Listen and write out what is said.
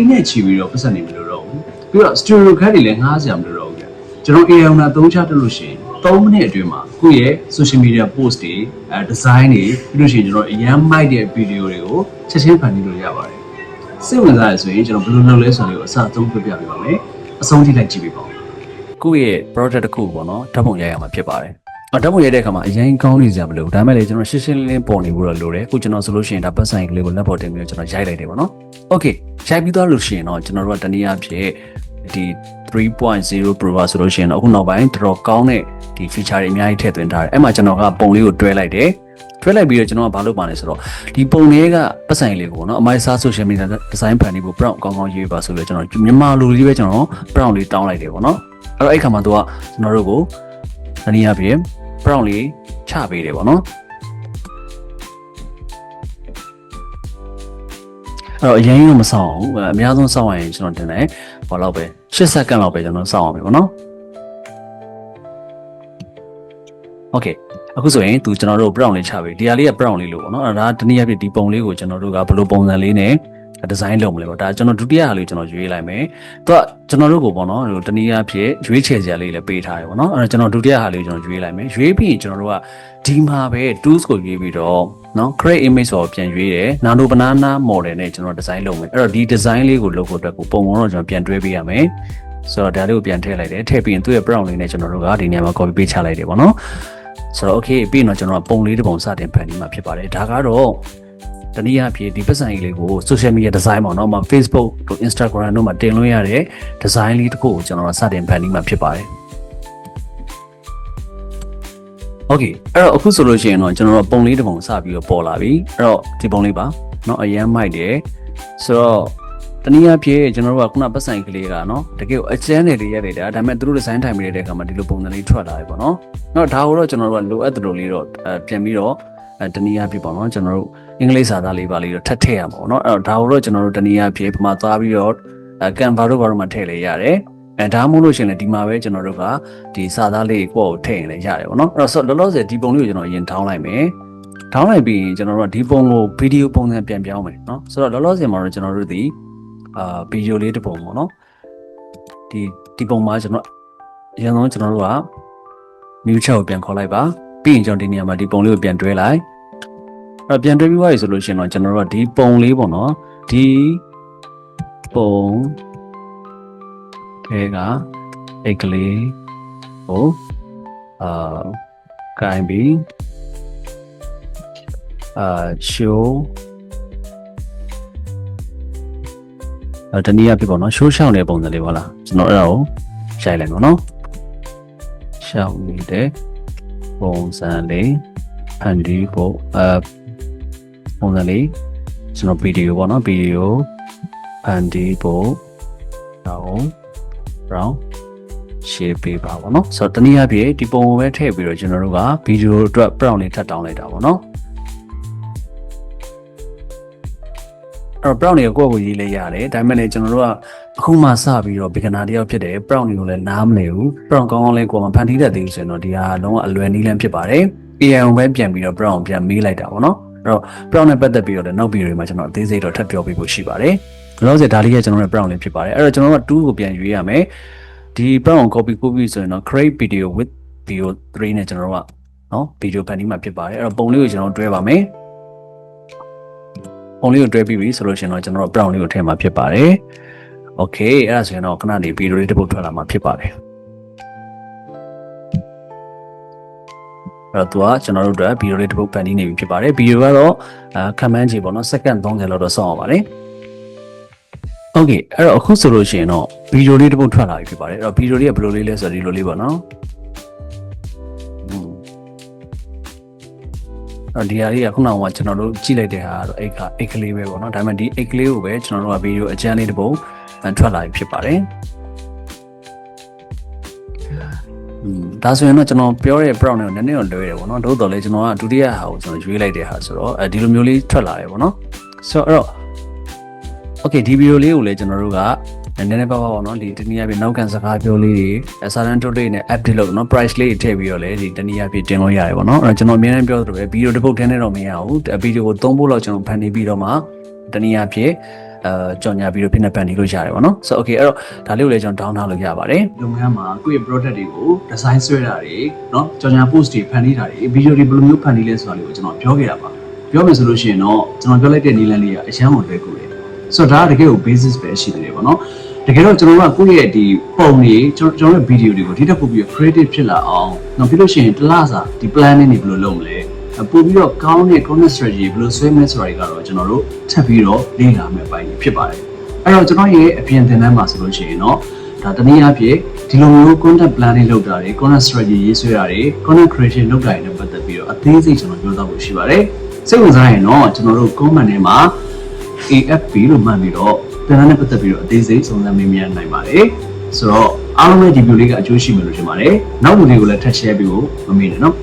ဒီနဲ့ချီပြီးတော့ပတ်စံနေမလို့တော့ဘူးပြီးတော့ stereo ခက်တွေလည်းငှားစရာမလိုတော့ဘူးဗျကျွန်တော် AI နာသုံးချတက်လို့ရှိရင်3မိနစ်အတွင်းမှာကိုယ့်ရဲ့ social media post တွေအဲ design တွေပြီးလို့ရှိရင်ကျွန်တော်အရန်မိုက်တဲ့ video တွေကိုချက်ချင်းဖန်တီးလို့ရပါတယ်စိတ်ဝင်စားရဆိုရင်ကျွန်တော်ဘယ်လိုလုပ်လဲဆိုတော့အစအဆုံးပြပြပေးပါမယ်အဆုံးထိလိုက်ကြည့်ပေးပါဦးကိုယ့်ရဲ့ project တစ်ခုပေါ့နော်ဓာတ်ပုံရိုက်ရမှာဖြစ်ပါတယ်။ အော်ဓာတ်ပုံရိုက်တဲ့အခါမှာအရင်ကောင်းနေကြမလို့ဒါမဲ့လေကျွန်တော်ရှင်းရှင်းလင်းလင်းပေါ်နေဖို့တော့လိုတယ်။ခုကျွန်တော်ဆိုလို့ရှိရင်ဒါပတ်ဆိုင်ကလေးကိုလက်ပေါ်တင်ပြီးတော့ကျွန်တော်ရိုက်လိုက်တယ်ပေါ့နော်။ Okay ရိုက်ပြီးသွားလို့ရှိရင်တော့ကျွန်တော်တို့ကတနည်းအားဖြင့်ဒီ3.0 Pro ပါဆိုလို့ရှိရင်တော့အခုနောက်ပိုင်းတော်တော်ကောင်းတဲ့ဒီ feature တွေအများကြီးထည့်သွင်းထားတယ်။အဲ့မှာကျွန်တော်ကပုံလေးကိုတွဲလိုက်တယ်။တွဲလိုက်ပြီးတော့ကျွန်တော်ကဘာလုပ်ပါလဲဆိုတော့ဒီပုံလေးကပတ်ဆိုင်လေးကိုနော်အမိုင်းစား social media design ဖန်တီးဖို့ prompt ကောင်းကောင်းရေးပါဆိုလို့ကျွန်တော်မြန်မာလူလေးပဲကျွန်တော် prompt လေးတောင်းလိုက်တယ်ပေါ့နော်။အဲ့တော့အဲ့ခါမှာသူကကျွန်တော်တို့ကိုတနည်းအားဖြင့် prompt လေးချပေးတယ်ပေါ့နော်အဲ့တော့အရင်ကြီးတော့မဆောင်အောင်အများဆုံးစောင့်ရရင်ကျွန်တော်တင်တယ်ဘာလို့ပဲ8စက္ကန့်လောက်ပဲကျွန်တော်စောင့်အောင်ပြီပေါ့နော် Okay အခုဆိုရင်သူကျွန်တော်တို့ brown လေးချပေးဒီဟာလေးက brown လေးလို့ပေါ့နော်အဲ့ဒါတနည်းအားဖြင့်ဒီပုံလေးကိုကျွန်တော်တို့ကဘယ်လိုပုံစံလေးနဲ့ ဒီဇိုင်းလုပ်မလဲပေါ့ဒါကျွန်တော်ဒုတိယဟာလေးကျွန်တော်ရွေးလိုက်မယ်သူကကျွန်တော်တို့ကိုပေါ့နော်ဟိုတနည်းအားဖြင့်ရွေးချယ်စရာလေးလည်းပေးထားတယ်ပေါ့နော်အဲ့တော့ကျွန်တော်ဒုတိယဟာလေးကျွန်တော်ရွေးလိုက်မယ်ရွေးပြီးရင်ကျွန်တော်တို့ကဒီမှာပဲ tools ကိုရွေးပြီးတော့နော် create image ဆိုတော့ပြန်ရွေးတယ် nano banana model နဲ့ကျွန်တော်ဒီဇိုင်းလုပ်မယ်အဲ့တော့ဒီ design လေးကိုလုပ်ဖို့အတွက်ကိုပုံပုံတော့ကျွန်တော်ပြန်တွဲပေးရမယ်ဆိုတော့ဒါလေးကိုပြန်ထည့်လိုက်တယ်ထည့်ပြီးရင်သူ့ရဲ့ brown လေးနဲ့ကျွန်တော်တို့ကဒီနေရာမှာ copy paste ချလိုက်တယ်ပေါ့နော်ဆိုတော့ okay ပြီးရင်တော့ကျွန်တော်ကပုံလေးတစ်ပုံစတင်ဖန်တီးမှာဖြစ်ပါတယ်ဒါကတော့ တနည်းအားဖြင့်ဒီပတ်စံကြီးလေးကို social media design ပေါ့နော်။မှာ Facebook တို့ Instagram တို့မှာတင်လို့ရတဲ့ design လေးတစ်ခုကိုကျွန်တော်ကစတင်ဖန်တီးမှာဖြစ်ပါတယ်။ Okay အဲ့တော့အခုဆိုလို့ရှိရင်တော့ကျွန်တော်တို့ပုံလေးတစ်ပုံစပြီးတော့ပေါ်လာပြီ။အဲ့တော့ဒီပုံလေးပါเนาะအရန်မိုက်တယ်။ဆိုတော့တနည်းအားဖြင့်ကျွန်တော်တို့ကခုနပတ်စံကလေးကနော်တကယ်ကိုအကျန်းတွေလေးရတယ်ဒါဒါပေမဲ့သူတို့ဒီဇိုင်းထိုင်ပြီးတဲ့အခါမှာဒီလိုပုံစံလေးထွက်လာပြီပေါ့နော်။နော်ဒါကိုတော့ကျွန်တော်တို့ကလိုအပ်တယ်လို့လေးတော့အဲပြန်ပြီးတော့အဲတနည်းအားဖြင့်ပေါ့နော်ကျွန်တော်တို့ အင်္ဂလိပ်စာသားလေးပါလေးတော့ထပ်ထည့်ရမှာပေါ့နော်အဲ့တော့ဒါကိုတော့ကျွန်တော်တို့တနည်းအားဖြင့်ပမာသွားပြီးတော့အဲကန်ဗာတို့ဘာတို့မှထည့်လေရတယ်အဲဒါမှမဟုတ်လို့ရှိရင်လည်းဒီမှာပဲကျွန်တော်တို့ကဒီစာသားလေးကိုယ့်ကိုထည့်ရင်လည်းရတယ်ပေါ့နော်အဲ့တော့လောလောဆယ်ဒီပုံလေးကိုကျွန်တော်အရင်ထောင်းလိုက်မယ်ထောင်းလိုက်ပြီးရင်ကျွန်တော်တို့ကဒီပုံကိုဗီဒီယိုပုံစံပြန်ပြောင်းမယ်နော်ဆိုတော့လောလောဆယ်မှာတော့ကျွန်တော်တို့ဒီအာဗီဒီယိုလေးတစ်ပုံပေါ့နော်ဒီဒီပုံမှာကျွန်တော်အရင်ဆုံးကျွန်တော်တို့က mute chat ကိုပြန်ခေါ်လိုက်ပါပြီးရင်ကျွန်တော်ဒီနေရာမှာဒီပုံလေးကိုပြန်တွဲလိုက် အဲ့တော့ပြန်တွဲပြီးသွားပြီဆိုလို့ရှိရင်တော့ကျွန်တော်တို့ကဒီပုံလေးပေါ့နော်ဒီပုံခဲကအိတ်ကလေးဟိုအာကိုင်ပြီးအာ show အဲ့တနည်းအားဖြင့်ပေါ့နော် show ရှောင်းတဲ့ပုံစံလေးပေါ့လားကျွန်တော်အဲ့ဒါကိုရိုက်လိုက်ပါနော်ရှောင်းနေတဲ့ပုံစံလေးဖန်တီးဖို့အဲ ပုံစံလေးကျွန်တော်ဗီဒီယိုပေါ့နော်ဗီဒီယိုဖန်တီးဖို့တော့ brown share ပေးပါပေါ့နော်ဆိုတော့တနည်းအားဖြင့်ဒီပုံကိုပဲထည့်ပြီးတော့ကျွန်တော်တို့ကဗီဒီယိုအတွက် brown လေးထပ်တောင်းလိုက်တာပေါ့နော်အဲ့တော့ brown တွေကိုကိုယ့်ကိုရေးလိုက်ရတယ်ဒါပေမဲ့လည်းကျွန်တော်တို့ကအခုမှစပြီးတော့ beginner တယောက်ဖြစ်တယ် brown တွေကိုလည်းနားမလည်ဘူး brown ကောင်းကောင်းလေးကိုယ်မှဖန်တီးတတ်သေးဘူးဆိုရင်တော့ဒီဟာလုံးဝအလွယ်နည်းလမ်းဖြစ်ပါတယ် AI ကိုပဲပြန်ပြီးတော့ brown ကိုပြန်မေးလိုက်တာပေါ့နော်အဲ့ တော့ brown နဲ့ပတ်သက်ပြီးတော့လည်းနောက် video တွေမှာကျွန်တော်အသေးစိတ်တော့ထပ်ပြောပြဖို့ရှိပါတယ်လောလောဆယ်ဒါလေးကကျွန်တော်ရဲ့ brown လေးဖြစ်ပါတယ်အဲ့တော့ကျွန်တော်က2ကိုပြန်ရွေးရမယ်ဒီ brown ကို copy copy ဆိုရင်တော့ create video with video 3နဲ့ကျွန်တော်တို့ကနော် video ဖန်တီးမှာဖြစ်ပါတယ်အဲ့တော့ပုံလေးကိုကျွန်တော်တွဲပါမယ်ပုံလေးကိုတွဲပြီးပြီဆိုလို့ရှိရင်တော့ကျွန်တော်တို့ brown လေးကိုထည့်မှာဖြစ်ပါတယ် okay အဲ့ဒါဆိုရင်တော့ခဏနေ video လေးတစ်ပုတ်ထွက်လာမှာဖြစ်ပါတယ် အဲ့တော့သူကကျွန်တော်တို့အတွက်ဗီဒီယိုလေးတစ်ပုတ်ဖန်တီးနေပြီဖြစ်ပါတယ်ဗီဒီယိုကတော့အာခံမှန်းခြေပေါ့နော်စက္ကန့်30လောက်တော့စောင့်အောင်ပါတယ်โอเคအဲ့တော့အခုဆိုလို့ရှိရင်တော့ဗီဒီယိုလေးတစ်ပုတ်ထွက်လာပြီဖြစ်ပါတယ်အဲ့တော့ဗီဒီယိုလေးကဘယ်လိုလေးလဲဆိုတော့ဒီလိုလေးပေါ့နော်อืมအဲ့ဒီဟာလေးကခုနကကျွန်တော်တို့ကြည့်လိုက်တဲ့ဟာကတော့အိတ်ကအိတ်ကလေးပဲပေါ့နော်ဒါပေမဲ့ဒီအိတ်ကလေးကိုပဲကျွန်တော်တို့ကဗီဒီယိုအကျန်းလေးတစ်ပုတ်ထွက်လာပြီဖြစ်ပါတယ် ဒါဆိုရင်တော့ကျွန်တော်ပြောတဲ့ brown တွေကိုနည်းနည်းတော့လွဲတယ်ပေါ့နော်သို့တော်လည်းကျွန်တော်ကဒုတိယဟာကိုကျွန်တော်ရွေးလိုက်တဲ့ဟာဆိုတော့အဲဒီလိုမျိုးလေးထွက်လာတယ်ပေါ့နော်ဆိုတော့အဲ့တော့ okay ဒီဗီဒီယိုလေးကိုလည်းကျွန်တော်တို့ကနည်းနည်းပါးပါးပေါ့နော်ဒီတနည်းအားဖြင့်နောက်ကန်စကားပြောလေးတွေအစားတန်းထုတ်လေးနဲ့ update လုပ်နော် price လေးထည့်ပြီးတော့လည်းဒီတနည်းအားဖြင့်တင်လို့ရတယ်ပေါ့နော်အဲ့တော့ကျွန်တော်အများအားပြောသလိုပဲဗီဒီယိုတစ်ပုတ်ထင်းနေတော့မရဘူးဗီဒီယိုကိုသုံးဖို့လောက်ကျွန်တော်ဖန်တီးပြီးတော့မှတနည်းအားဖြင့်အဲ ကြော်ညာပြီးတော့ဖိနေပန်နေလို့ရတယ်ပေါ့နော်ဆိုတော့ okay အဲ့တော့ဒါလေးကိုလည်းကျွန်တော် down ထားလို့ရပါတယ် လုပ်ငန်းမှာကိုယ့်ရဲ့ product တွေကို design ဆွဲတာတွေเนาะကြော်ညာ post တွေဖန်တီးတာတွေ video တွေဘယ်လိုမျိုးဖန်တီးလဲဆိုတာလေးကိုကျွန်တော်ပြောခဲ့တာပါပြောမယ်ဆိုလို့ရှိရင်တော့ကျွန်တော်ပြောလိုက်တဲ့နည်းလမ်းလေးကအရန်ကိုလွယ်ကူတယ်ဆိုတော့ဒါကတကယ်ကို basis ပဲရှိတယ်ပေါ့နော်တကယ်တော့ကျွန်တော်တို့ကကိုယ့်ရဲ့ဒီပုံတွေကျွန်တော်တို့ video တွေကိုဒီတက်ပို့ပြီး creative ဖြစ်လာအောင်နောက်ပြီးလို့ရှိရင်တစ်လစာဒီ planning တွေဘယ်လိုလုပ်မလဲ ပို့ပြီးတော့ကောင်းတဲ့ content strategy ဘယ်လိုဆွဲမလဲဆိုတာတွေကတော့ကျွန်တော်တို့ထပ်ပြီးတော့လေ့လာမယ့်အပိုင်းဖြစ်ပါတယ်အဲ့တော့ကျွန်တော်ရဲ့အပြင်သင်တန်းမှာဆိုလို့ရှိရင်တော့ဒါတနည်းအားဖြင့်ဒီလိုမျိုး content planning လုပ်တာတွေ content strategy ရေးဆွဲတာတွေ content creation လုပ်တာတွေနဲ့ပတ်သက်ပြီးတော့အသေးစိတ်ကျွန်တော်ပြောသားဖို့ရှိပါတယ်စိတ်ဝင်စားရင်တော့ကျွန်တော်တို့ comment ထဲမှာ AFP လို့မှတ်ပြီးတော့သင်တန်းနဲ့ပတ်သက်ပြီးတော့အသေးစိတ်စုံစမ်းမေးမြန်းနိုင်ပါတယ်ဆိုတော့အားလုံးရဲ့ဒီ video လေးကအကျိုးရှိမယ်လို့ထင်ပါတယ်နောက် video လေးကိုလည်းထပ် share ပေးဖို့မမေ့နဲ့နော်